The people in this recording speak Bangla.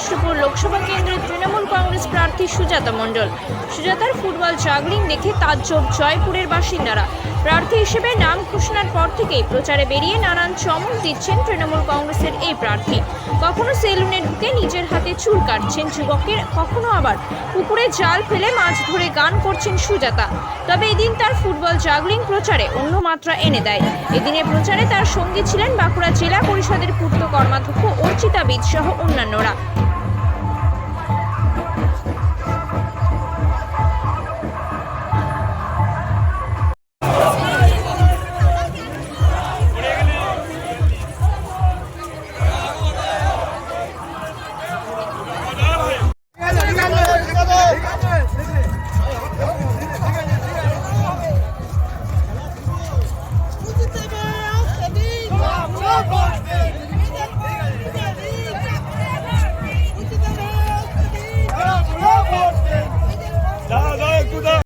বিষ্ণুপুর লোকসভা কেন্দ্রের তৃণমূল কংগ্রেস প্রার্থী সুজাতা মণ্ডল। সুজাতার ফুটবল জাগলিং দেখে তাজ্জব জয়পুরের বাসিন্দারা। প্রার্থী হিসেবে নাম ঘোষণার পর থেকেই প্রচারে বেরিয়ে নানান চমক দিচ্ছেন তৃণমূল কংগ্রেসের এই প্রার্থী। কখনো সেলুনে ঢুকে নিজের হাতে চুল কাটছেন যুবকের, কখনো আবার পুকুরে জাল ফেলে মাছ ধরে গান করছেন সুজাতা। তবে এদিন তার ফুটবল জাগলিং প্রচারে অন্য মাত্রা এনে দেয়। এদিনের প্রচারে তার সঙ্গী ছিলেন বাঁকুড়া জেলা পরিষদের পূর্ত কর্মাধ্যক্ষ অর্চিতা বিদ সহ অন্যান্যরা।